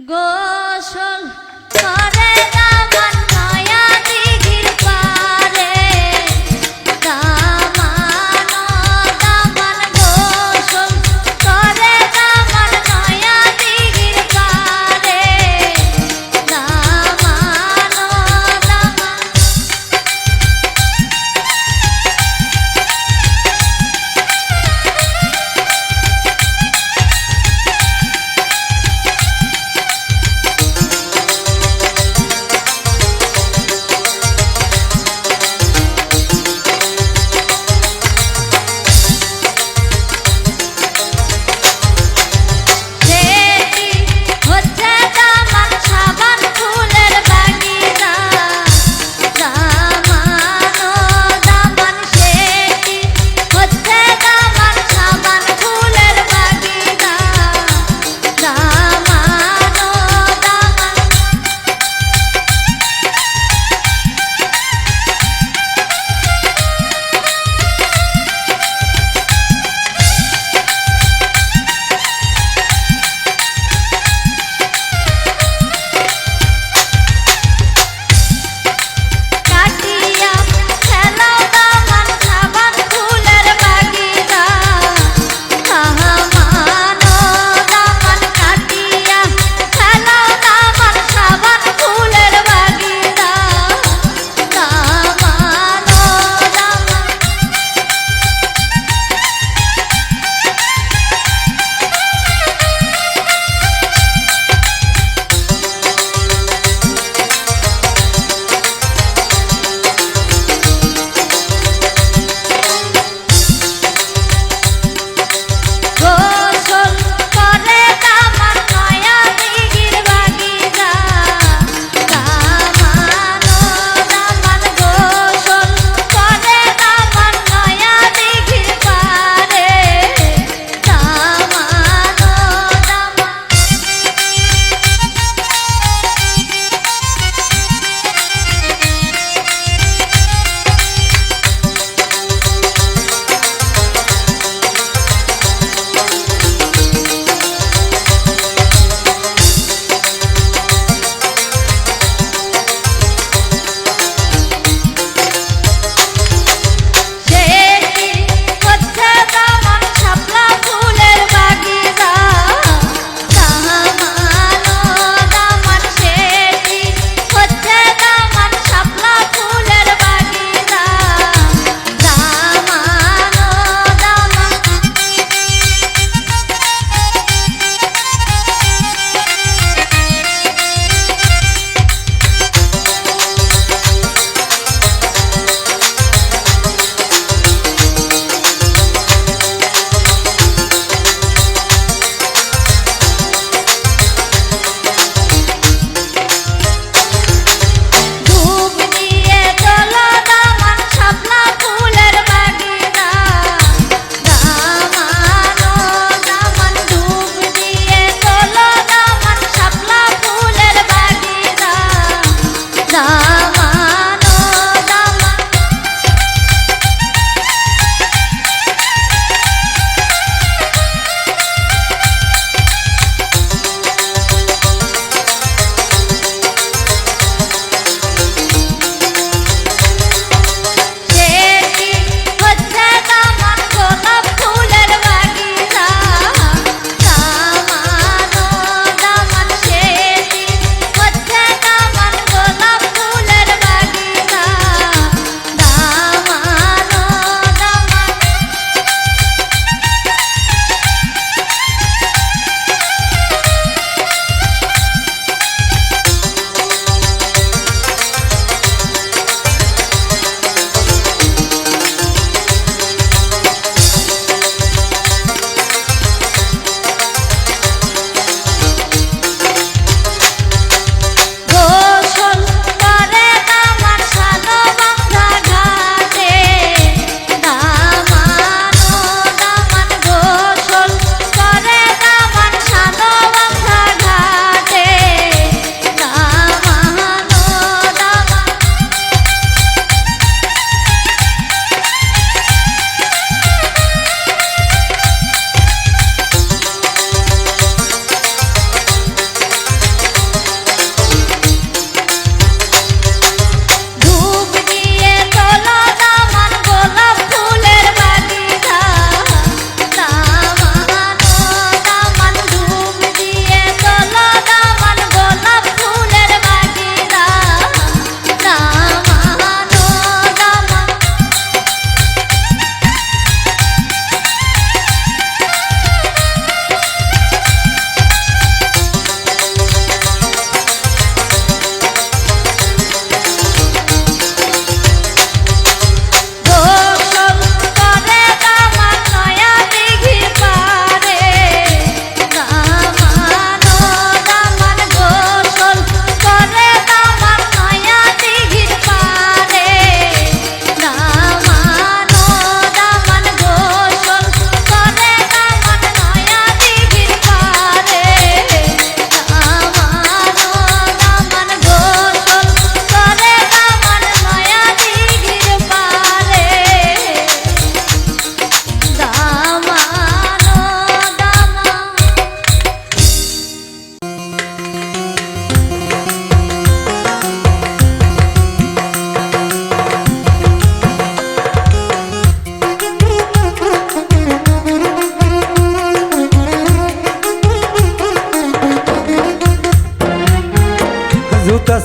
গোসল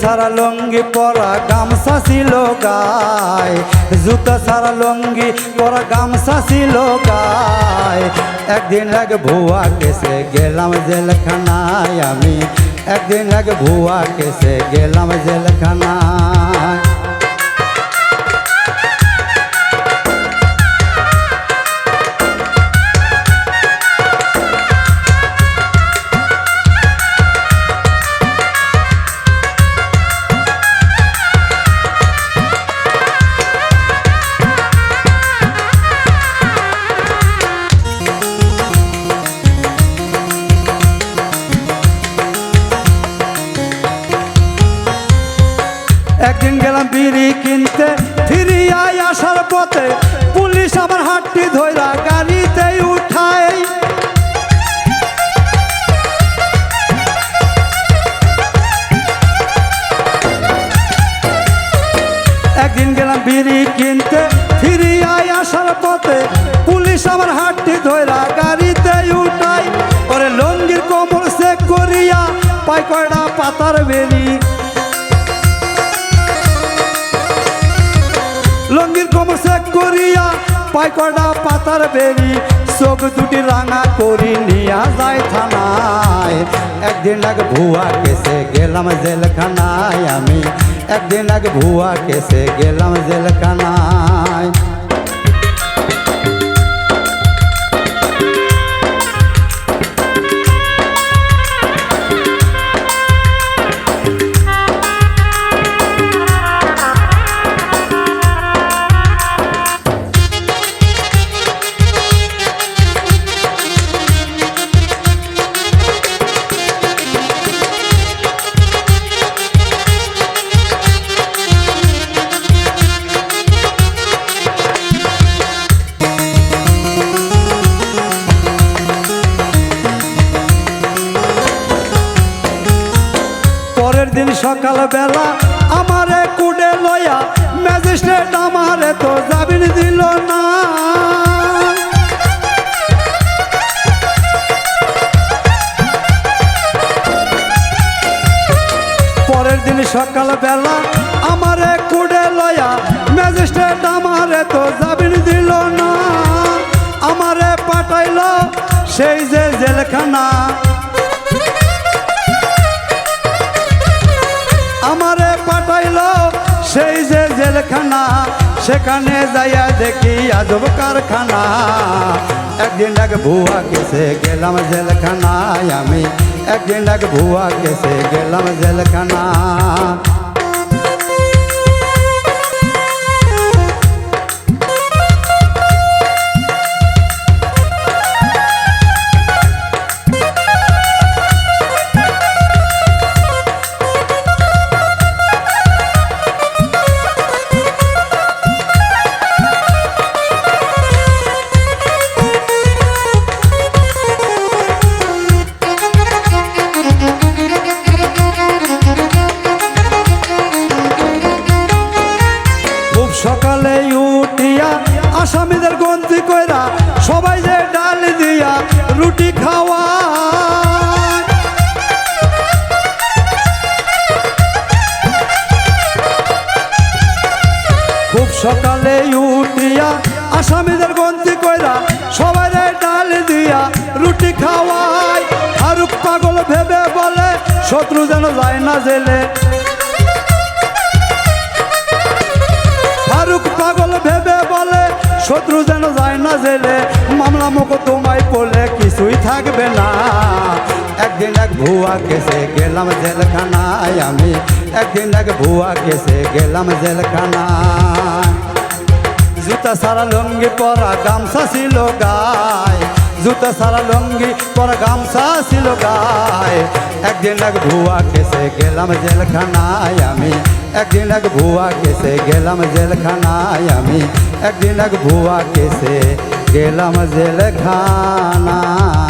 সারা লঙ্গি পরা গামছা ছিল গায়। জুতা সারা লঙ্গি পরা গামছা ছিল গায়। একদিন এক ভুয়া কেসে গেলাম জেলখানায় আমি। একদিন এক ভুয়া কেসে গেলাম জেলখানায়। পথে পুলিশ আমার হাতটি ধইরা গাড়িতে উঠায়। একদিন গেলাম বিড়ি কিনতে, ফিরিয়াই আসার পথে পুলিশ আমার হাতটি ধইরা গাড়িতে উঠাই ওরে লঙ্গির কোমর সে করিয়া পাই কয়টা পাতার বেরি। লঙ্গির কম চেক করিয়া পাই কটা পাতার বেরি চোখ দুটি রাঙা করি নিয়া যায় থানায়। একদিন আগে ভুয়া কেসে গেলাম জেলখানায় আমি, একদিন আগে ভুয়া কেসে গেলাম জেলখানায়। পরের দিন সকাল বেলা আমারে কুডে লয়া ম্যাজিস্ট্রেট আমারে তো জামিন দিল না। পরের দিন সকাল বেলা আমারে কুডে লয়া ম্যাজিস্ট্রেট আমারে তো জামিন দিল না। আমারে পাঠাইল সেই যে জেলখানা। জেলখানা সেখানে যাইয়া দেখি আজব কারখানা। একদিন আগে ভুয়া কেসে গেলাম জেলখানায় আমি, একদিন আগে ভুয়া কেসে গেলাম জেলখানা শত্রু যেন যায় না জেলে। ফারুক পাগল ভেবে বলে, শত্রু যেন যায় না জেলে। মামলা মুখ তোমায় পড়লে কিছুই থাকবে না। একদিন এক ভুয়া কেসে গেলাম জেলখানায় আমি। একদিন এক ভুয়া কেসে গেলাম জেলখানায়। জুতা সারা লঙ্গি পরা গামছা ছিল গায়। জুতা সারা লঙ্গি, পরা গামছা ছিল গায়। একদিন এক ভুয়া কেসে গেলাম জেলখানায় আমি। একদিন এক ভুয়া কেসে গেলাম জেলখানায় আমি। একদিন এক ভুয়া কেসে গেলাম জেলখানায়।